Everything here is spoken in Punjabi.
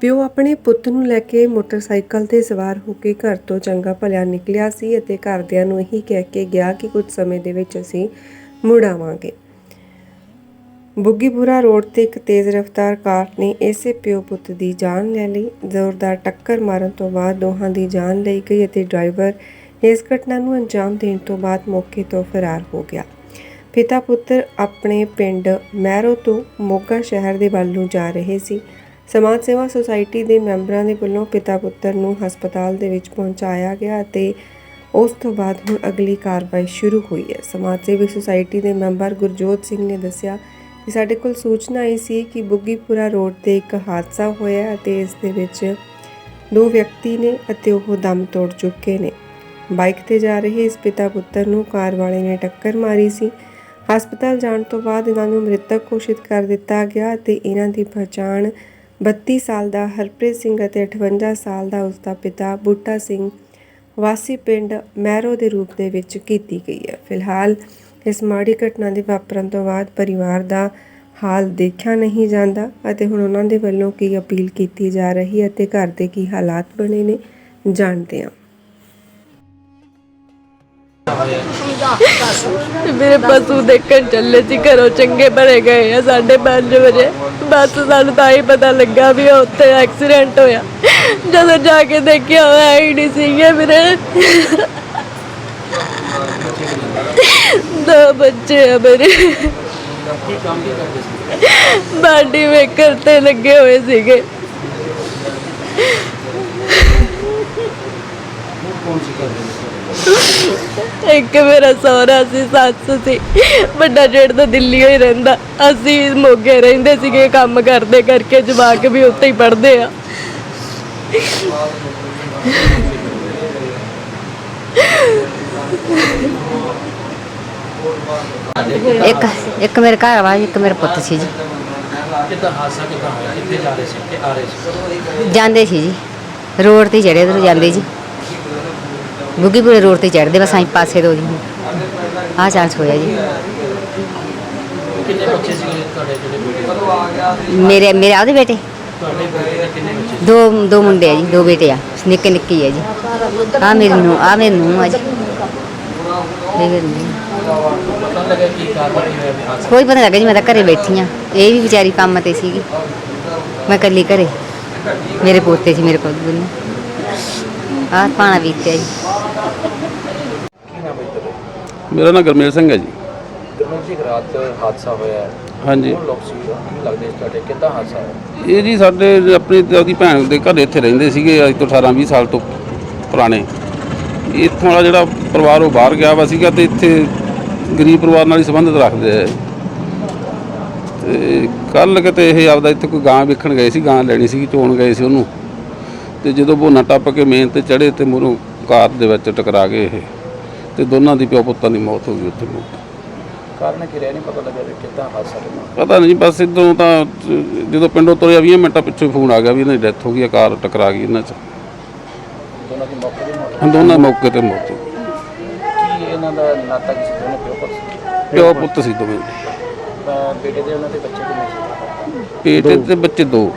ਪਿਓ ਆਪਣੇ ਪੁੱਤ ਨੂੰ ਲੈ ਕੇ ਮੋਟਰਸਾਈਕਲ ਤੇ ਸਵਾਰ ਹੋ ਕੇ ਘਰ ਤੋਂ ਚੰਗਾ ਭਲਿਆ ਨਿਕਲਿਆ ਸੀ ਅਤੇ ਘਰਦਿਆਂ ਨੂੰ ਇਹੀ ਕਹਿ ਕੇ ਗਿਆ ਕਿ ਕੁਝ ਸਮੇਂ ਦੇ ਵਿੱਚ ਅਸੀਂ ਮੁੜ ਆਵਾਂਗੇ। ਬੁੱਗੀਪੁਰਾ ਰੋਡ ਤੇ ਇੱਕ ਤੇਜ਼ ਰਫ਼ਤਾਰ ਕਾਰ ਨੇ ਇਸੇ ਪਿਓ ਪੁੱਤ ਦੀ ਜਾਨ ਲੈ ਲਈ। ਜ਼ੋਰਦਾਰ ਟੱਕਰ ਮਾਰਨ ਤੋਂ ਬਾਅਦ ਦੋਹਾਂ ਦੀ ਜਾਨ ਲਈ ਗਈ ਅਤੇ ਡਰਾਈਵਰ ਇਸ ਘਟਨਾ ਨੂੰ ਅੰਜਾਮ ਦੇਣ ਤੋਂ ਬਾਅਦ ਮੌਕੇ ਤੋਂ ਫਰਾਰ ਹੋ ਗਿਆ। ਪਿਤਾ ਪੁੱਤਰ ਆਪਣੇ ਪਿੰਡ ਮਹਿਰੋ ਤੋਂ ਮੋਗਾ ਸ਼ਹਿਰ ਦੇ ਵੱਲ ਨੂੰ ਜਾ ਰਹੇ ਸੀ। ਸਮਾਜ ਸੇਵਾ ਸੁਸਾਇਟੀ ਦੇ ਮੈਂਬਰਾਂ ਦੇ ਵੱਲੋਂ ਪਿਤਾ ਪੁੱਤਰ ਨੂੰ ਹਸਪਤਾਲ ਦੇ ਵਿੱਚ ਪਹੁੰਚਾਇਆ ਗਿਆ ਅਤੇ ਉਸ ਤੋਂ ਬਾਅਦ ਹੁਣ ਅਗਲੀ ਕਾਰਵਾਈ ਸ਼ੁਰੂ ਹੋਈ ਹੈ। ਸਮਾਜ ਸੇਵੀ ਸੁਸਾਇਟੀ ਦੇ ਮੈਂਬਰ ਗੁਰਜੋਤ ਸਿੰਘ ਨੇ ਦੱਸਿਆ ਕਿ ਸਾਡੇ ਕੋਲ ਸੂਚਨਾ ਆਈ ਸੀ ਕਿ ਬੁੱਗੀਪੁਰਾ ਰੋਡ ਤੇ ਇੱਕ ਹਾਦਸਾ ਹੋਇਆ ਅਤੇ ਇਸ ਦੇ ਵਿੱਚ ਦੋ ਵਿਅਕਤੀ ਨੇ ਅਤੇ ਉਹ ਦਮ ਤੋੜ ਚੁੱਕੇ ਨੇ। ਬਾਈਕ ਤੇ ਜਾ ਰਹੇ ਇਸ ਪਿਤਾ ਪੁੱਤਰ ਨੂੰ ਕਾਰ ਵਾਲੇ ਨੇ ਟੱਕਰ ਮਾਰੀ ਸੀ। ਹਸਪਤਾਲ ਜਾਣ ਤੋਂ ਬਾਅਦ ਇਹਨਾਂ ਨੂੰ ਮ੍ਰਿਤਕ ਘੋਸ਼ਿਤ ਕਰ ਦਿੱਤਾ ਗਿਆ ਅਤੇ ਇਹਨਾਂ ਦੀ ਪਛਾਣ 32 ਸਾਲ ਦਾ ਹਰਪ੍ਰੀਤ ਸਿੰਘ ਅਤੇ 58 ਸਾਲ ਦਾ ਉਸਦਾ ਪਿਤਾ ਬੂਟਾ ਸਿੰਘ ਵਾਸੀ ਪਿੰਡ ਮਹਿਰੋ ਦੇ ਰੂਪ ਦੇ ਵਿੱਚ ਕੀਤੀ ਗਈ ਹੈ। ਫਿਲਹਾਲ ਇਸ ਮਾੜੀ ਘਟਨਾ ਦੇ ਵਾਪਰਨ ਤੋਂ ਬਾਅਦ ਪਰਿਵਾਰ ਦਾ ਹਾਲ ਦੇਖਿਆ ਨਹੀਂ ਜਾਂਦਾ ਅਤੇ ਹੁਣ ਉਹਨਾਂ ਦੇ ਵੱਲੋਂ ਕੀ ਅਪੀਲ ਕੀਤੀ ਜਾ ਰਹੀ ਹੈ ਅਤੇ ਘਰ ਦੇ ਕੀ ਹਾਲਾਤ ਬਣੇ ਨੇ, ਜਾਣਦੇ ਹਾਂ। ਮੇਰੇ ਪਸ਼ੂ ਦੇਖਣ ਚੱਲੇ ਸੀ, ਘਰੋਂ ਚੰਗੇ ਭਰੇ ਗਏ ਆ 5:30 ਵਜੇ। ਬਸ ਸਾਨੂੰ ਤਾਂ ਹੀ ਪਤਾ ਲੱਗਾ ਵੀ ਉੱਥੇ ਐਕਸੀਡੈਂਟ ਹੋਇਆ। ਜਦੋਂ ਜਾ ਕੇ ਦੇਖਿਆ ਹੋਇਆ ਹੀ ਨਹੀਂ ਸੀਗੇ ਮੇਰੇ ਦੋ ਬੱਚੇ ਆ ਮੇਰੇ। ਬਾਡੀ ਮੇਕਰ ਤੇ ਲੱਗੇ ਹੋਏ ਸੀਗੇ। ਇੱਕ ਮੇਰਾ ਸਹੁਰਾ ਸੀ ਸੱਸ ਸੀ। ਵੱਡਾ ਜੇਠ ਤਾਂ ਦਿੱਲੀ ਹੀ ਰਹਿੰਦਾ। ਅਸੀਂ ਮੋਗੇ ਰਹਿੰਦੇ ਸੀਗੇ ਕੰਮ ਕਰਦੇ ਕਰਕੇ ਜਵਾਕ ਵੀ ਉੱਥੇ ਹੀ ਪੜ੍ਹਦੇ ਆ। ਇੱਕ ਇੱਕ ਮੇਰੇ ਘਰ ਵਾਲਾ ਇੱਕ ਮੇਰਾ ਪੁੱਤ ਸੀ ਜੀ। ਕਿੱਦਾਂ ਹਾਦਸਾ ਕਿੱਦਾਂ ਹੋਇਆ? ਕਿੱਥੇ ਜਾ ਰਹੇ ਸੀ? ਕਿ ਆ ਰਹੇ ਸੀ? ਜਾਂਦੇ ਸੀ ਜੀ। ਰੋਡ ਤੇ ਚੜੇ ਉਧਰ ਜਾਂਦੇ ਜੀ। ਬੁੱਗੀਪੁਰੇ ਰੋਡ ਤੇ ਚੜਦੇ ਬਸ ਆਈ ਪਾਸੇ ਤੋਂ ਜੀ ਆਹ ਚਾਂਸ ਹੋਇਆ ਜੀ। ਕਿੰਨੇ ਬੱਚੇ ਸੀ ਤੁਹਾਡੇ ਜਿਹੜੇ ਬੇਟੇ? ਮੇਰੇ ਮੇਰੇ ਆਦੇ ਬੇਟੇ? ਤੁਹਾਡੇ ਦੇ ਕਿੰਨੇ ਬੱਚੇ ਦੋ ਦੋ ਮੁੰਡੇ ਆ ਜੀ ਦੋ ਬੇਟੇ ਆ ਨਿੱਕੇ ਨਿੱਕੇ ਆ ਜੀ। ਆ ਮੇਰੀ ਨੂੰ ਆ ਮੇਰੀ ਨੂੰ ਆ ਜੀ। ਮੇਰੀ ਆ। ਪਤਾ ਲੱਗਾ ਕੀ ਕਾਰਨ ਹੋਇਆ ਵੀ ਹਾਦਸਾ ਕੋਈ ਪਤਾ ਨਹੀਂ ਲੱਗਾ ਜੀ ਮੈਂ ਤਾਂ ਘਰੇ ਬੈਠੀ ਆ। ਇਹ ਵੀ ਵਿਚਾਰੀ ਕੰਮ ਤੇ ਸੀਗੀ। ਮੈਂ ਇਕੱਲੀ ਘਰੇ। ਮੇਰੇ ਪੋਤੇ ਸੀ ਮੇਰੇ ਕੋਲ। ਦੋਨੇ ਆਹ ਪਾਣਾ ਬੀਤਿਆ ਜੀ। ਮੇਰਾ ਨਾਮ ਗਰਮੇਲ ਸਿੰਘ ਹੈ ਜੀ। ਗਰਮਨ ਜੀ ਰਾਤ ਹਾਦਸਾ ਹੋਇਆ ਹੈ। ਹਾਂਜੀ। ਕੌਣ ਲੋਕ ਸੀ ਕੀ ਲੱਗਦੇ ਸੀ ਤੁਹਾਡੇ? ਕਿੱਦਾਂ ਹਾਦਸਾ ਹੋਇਆ? ਇਹ ਜੀ ਸਾਡੇ ਆਪਣੀ ਤੇ ਉਹਦੀ ਭੈਣ ਦੇ ਘਰ ਇੱਥੇ ਰਹਿੰਦੇ ਸੀਗੇ ਅੱਜ ਤੋਂ 18 20 ਸਾਲ ਤੋਂ ਪੁਰਾਣੇ। ਇੱਥੋਂ ਵਾਲਾ ਜਿਹੜਾ ਪਰਿਵਾਰ ਉਹ ਬਾਹਰ ਗਿਆ ਵਾ ਸੀਗਾ ਤੇ ਇੱਥੇ ਗਰੀਬ ਪਰਿਵਾਰ ਨਾਲ ਹੀ ਸੰਬੰਧਿਤ ਰੱਖਦੇ ਆ। ਤੇ ਕੱਲ ਕਿਤੇ ਇਹ ਆਪਦਾ ਇੱਥੇ ਕੋਈ ਗਾਂ ਵੇਖਣ ਗਏ ਸੀ ਗਾਂ ਲੈਣੀ ਸੀ ਚੋਣ ਗਏ ਸੀ ਉਹਨੂੰ। ਤੇ ਜਦੋਂ ਬੋਨਾ ਟੱਪ ਕੇ ਮੇਨ ਤੇ ਚੜੇ ਤੇ ਮੂਹਰੋਂ ਕਾਰ ਦੇ ਵਿੱਚ ਟਕਰਾ ਗਏ ਇਹ। ਤੇ ਦੋਨਾਂ ਦੀ ਪਿਓ ਪੁੱਤਾਂ ਦੀ ਮੌਤ ਹੋ ਗਈ ਉੱਥੇ ਮੌਕੇ। ਕਾਰਨ ਕੀ ਰਿਹਾ ਨਹੀਂ ਪਤਾ ਲੱਗਾ ਵੀ ਕਿੱਦਾਂ ਹਾਦਸਾ ਹੋਇਆ? ਪਤਾ ਨਹੀਂ ਬਸ ਇਦੋਂ ਤਾਂ ਜਦੋਂ ਪਿੰਡੋਂ ਤੁਰਿਆ 20 ਮਿੰਟਾਂ ਪਿੱਛੇ ਫੋਨ ਆ ਗਿਆ ਵੀ ਇਹਨਾਂ ਦੀ ਡੈਥ ਹੋ ਗਈ ਆ ਕਾਰ ਟਕਰਾ ਗਈ ਇਹਨਾਂ 'ਚ। ਦੋਨਾਂ ਦੀ ਮੌਕੇ ਦੀ ਮੌਤ ਹੁਣ ਦੋਨਾਂ ਮੌਕੇ ਤੇ ਮੌਤ ਹੋ ਗਈ। ਕੀ ਇਹਨਾਂ ਦਾ ਨਾਤਾ ਕਿਸੇ ਦੋਨੋਂ ਪਿਓ ਪੁੱਤ ਸੀ? ਪਿਓ ਪੁੱਤ ਸੀ ਦੋਵੇਂ। ਤਾਂ ਬੇਟੇ ਦੇ ਉਹਨਾਂ ਦੇ ਬੱਚੇ ਕਿੰਨੇ ਸੀ? ਪੇਟ ਤੇ ਬੱਚੇ ਦੋ।